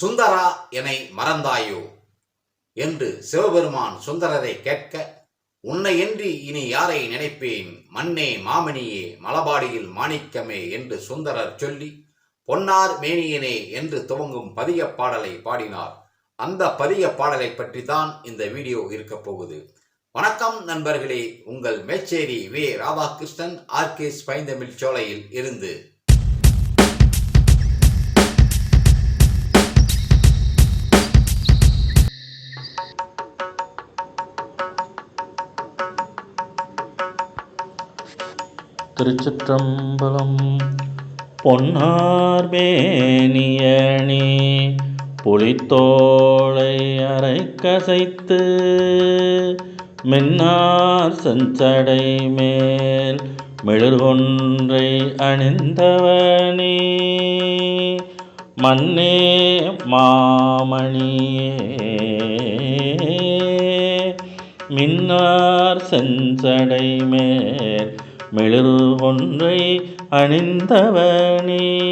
சுந்தரா என்னை மறந்தாயோ? என்று சிவபெருமான் சுந்தரரை கேட்க உன்னையின்றி இனி யாரை நினைப்பேன்? மண்ணே மாமணியே மலபாடியில் மாணிக்கமே என்று சுந்தரர் சொல்லி பொன்னார் மேனியனே என்று துவங்கும் பதிய பாடலை பாடினார். அந்த பதிய பாடலை பற்றி தான் இந்த வீடியோ இருக்கப் போகுது. வணக்கம் நண்பர்களே. உங்கள் மேச்சேரி வே. ராதாகிருஷ்ணன் ஆர்கே ஸ்பைந்தமிழ் சோலையில் இருந்து திருச்சிற்றம்பலம். பொன்னார் மேனியணி புலித்தோளை அரை கசைத்து மின்னார் செஞ்சடை மேல் மிளர்கொன்றை அணிந்தவனே. மன்னே மாமணியே மின்னார் செஞ்சடை மேல் மிளிர் ஒன்றை அணிந்தவனே.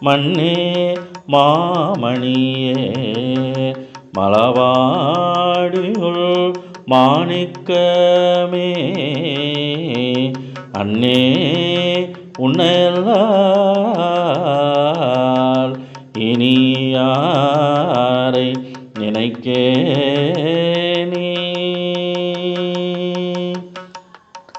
மண்ணே மாமணியே மலவாடியுள் மாணிக்கமே. அன்னே உன்னல்லால் இனி யாரை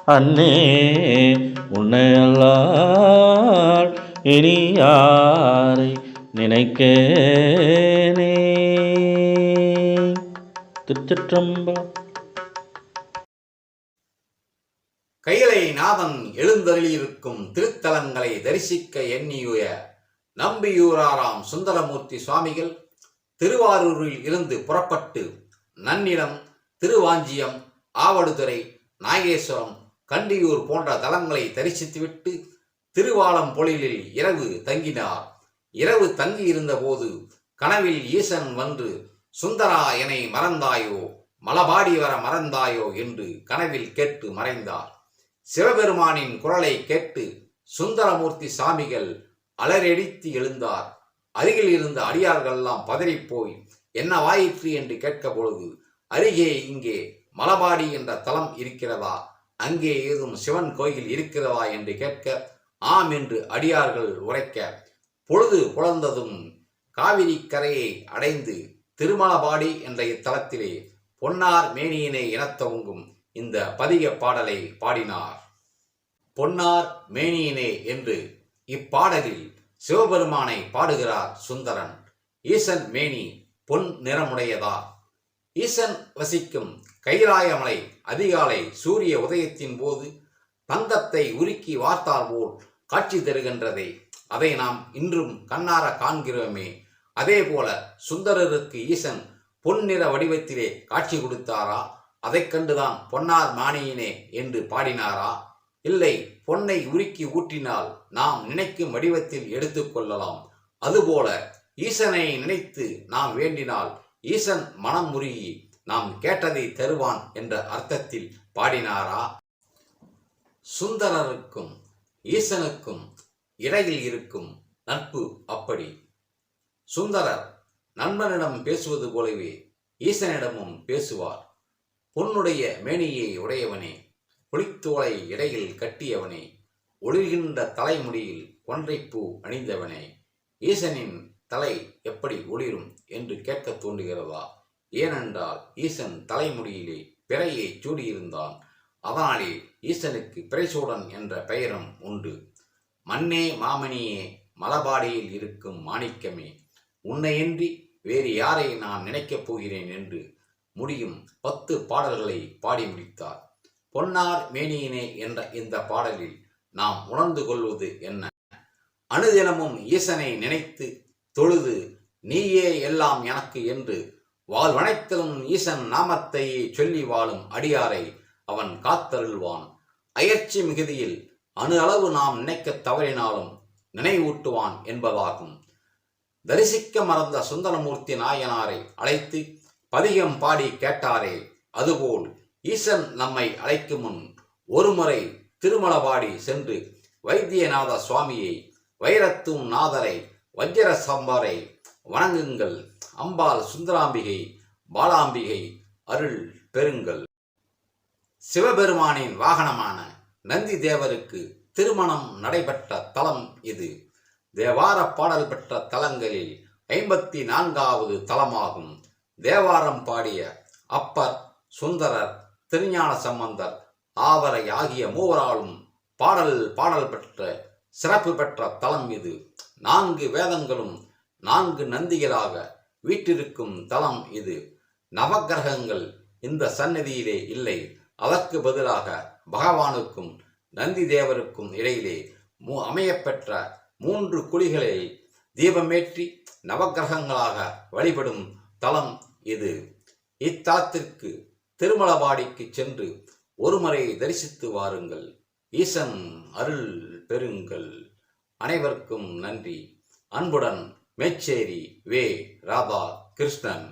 அன்னே உன்னையல்லால் இனி யாரை நினைக்கேனே. திருச்சிற்றம்பலம். கைகளை நாதன் எழுந்தருளியிருக்கும் திருத்தலங்களை தரிசிக்க எண்ணியுய நம்பியூராராம் சுந்தரமூர்த்தி சுவாமிகள் திருவாரூரில் இருந்து புறப்பட்டு நன்னிலம் திருவாஞ்சியம் ஆவடுதுறை நாகேஸ்வரம் கண்டியூர் போன்ற தலங்களை தரிசித்துவிட்டு திருவாலம்பொழிலில் இரவு தங்கினார். இரவு தங்கியிருந்த போது கனவில் ஈசன் வந்து சுந்தரா என்னை மறந்தாயோ? மலபாடி வர மறந்தாயோ? என்று கனவில் கேட்டு மறைந்தார். சிவபெருமானின் குரலை கேட்டு சுந்தரமூர்த்தி சாமிகள் அலறடித்து எழுந்தார். அருகில் இருந்த அடியார்கள்லாம் பதறிப்போய் என்ன வாயிற்று? என்று கேட்க பொழுது அருகே இங்கே மலபாடி என்ற தலம் இருக்கிறதா? அங்கே ஏதும் சிவன் கோயில் இருக்கிறதா என்று கேட்க ஆம் என்று அடியார்கள் உரைக்க பொழுது புலர்ந்ததும் காவிரி கரையை அடைந்து திருமலபாடி என்ற இத்தலத்திலே பொன்னார் மேனியினை எனத்தவங்கும் இந்த பதிக பாடலை பாடினார். பொன்னார் மேனியினே என்று இப்பாடலில் சிவபெருமானை பாடுகிறார் சுந்தரன். ஈசன் மேனி பொன் நிறமுடையதா? ஈசன் வசிக்கும் கைலாயமலை அதிகாலை சூரிய உதயத்தின் போது தங்கத்தை உருக்கி வார்த்தால் போல் காட்சி தருகின்றதே. அதை நாம் இன்றும் கண்ணார காண்கிறோமே. அதே போல சுந்தரருக்கு ஈசன் பொன்னிற வடிவத்திலே காட்சி கொடுத்தாரா? அதைக் கண்டுதான் பொன்னார் மாணியினே என்று பாடினாரா? இல்லை பொன்னை உருக்கி ஊற்றினால் நாம் நினைக்கும் வடிவத்தில் எடுத்துக்கொள்ளலாம் அதுபோல ஈசனை நினைத்து நாம் வேண்டினால் ஈசன் மனம் முருகி நாம் கேட்டதை தருவான் என்ற அர்த்தத்தில் பாடினாரா? சுந்தரருக்கும் ஈசனுக்கும் இடையில் இருக்கும் நட்பு அப்படி. சுந்தரர் நண்பனிடம் பேசுவது போலவே ஈசனிடமும் பேசுவார். பொன்னுடைய மேனியை உடையவனே புளித்தோலை இடையில் கட்டியவனே ஒளிர்கின்ற தலைமுடியில் கொன்றைப்பூ அணிந்தவனே ஈசனின் தலை எப்படி ஒளிரும் என்று கேட்கத் தோன்றுகிறதா? ஏனென்றால் ஈசன் தலைமுடியிலே பிறையை சூடியிருந்தான். அதனாலே ஈசனுக்கு பிறைசூடன் என்ற பெயரும் உண்டு. மண்ணே மாமணியே மலபாடியில் இருக்கும் மாணிக்கமே உன்னையின்றி வேறு யாரை நான் நினைக்கப் போகிறேன் என்று முடியும் பத்து பாடல்களை பாடி முடித்தார். பொன்னார் மேனியினே என்ற இந்த பாடலில் நாம் உணர்ந்து கொள்வது என்ன? அனுதினமும் ஈசனை நினைத்து தொழுது நீயே எல்லாம் எனக்கு என்று வாழ்வனைத்திலும் ஈசன் நாமத்தை சொல்லி வாழும் அடியாரை அவன் காத்தருள்வான். அயற்சி மிகுதியில் அணு அளவு நாம் நினைக்க தவறினாலும் நினைவூட்டுவான் என்பதாகும். தரிசிக்க மறந்த சுந்தரமூர்த்தி நாயனாரை அழைத்து பதிகம் பாடி கேட்டாரே அதுபோல் ஈசன் நம்மை அழைக்கும் முன் ஒருமுறை திருமலபாடி சென்று வைத்தியநாத சுவாமியை வைரத்தும் நாதரை வஜ்ர சம்பரை வணங்குங்கள். அம்பாள் சுந்தராம்பிகை பாலாம்பிகை அருள் பெருங்கள் சிவபெருமானின் வாகனமான நந்தி தேவருக்கு திருமணம் நடைபெற்ற தலம் இது. தேவார பாடல் பெற்ற தலங்களில் ஐம்பத்தி நான்காவது தலமாகும். தேவாரம் பாடிய அப்பர் சுந்தரர் திருஞான சம்பந்தர் ஆவரை ஆகிய மூவராலும் பாடல் பாடல் பெற்ற சிறப்பு பெற்ற தலம் இது. நான்கு வேதங்களும் நான்கு நந்திகளாக வீற்றிருக்கும் தலம் இது. நவக்கிரகங்கள் இந்த சன்னதியிலே இல்லை. அதற்கு பதிலாக பகவானுக்கும் நந்தி தேவருக்கும் இடையிலே மூ அமையப்பெற்ற மூன்று குழிகளை தீபமேற்றி நவக்கிரகங்களாக வழிபடும் தலம் இது. இத்தலத்திற்கு திருமலபாடிக்கு சென்று ஒருமுறை தரிசித்து வாருங்கள். ஈசன் அருள் பெறுங்கள். அனைவருக்கும் நன்றி. அன்புடன் மெச்சேரி வே ராதா கிருஷ்ணன்